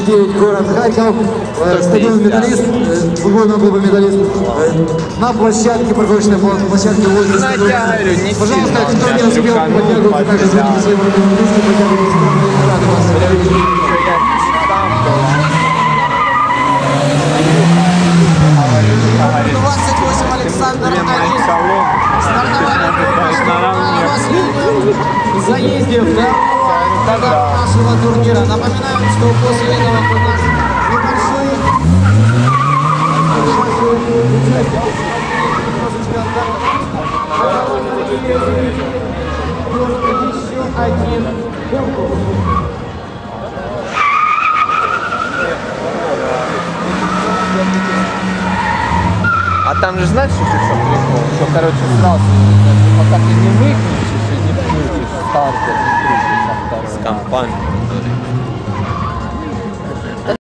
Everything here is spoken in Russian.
9 город Харьков, э, стадион «Металлист», э, футбольного клуба «Металлист». Э, На площадке, пла- площадке не Пожалуйста, кто не успел подтягиваться, также звоните своим подтягивайтесь. Мы рады вас видеть. Заездив, да? Тогда нашего турнира. Напоминаем, что после этого у нас небольшой Еще один. А там же знаешь, что сейчас прикол? Что, короче, сразу, пока ты не выключишь и не включишь стартер, не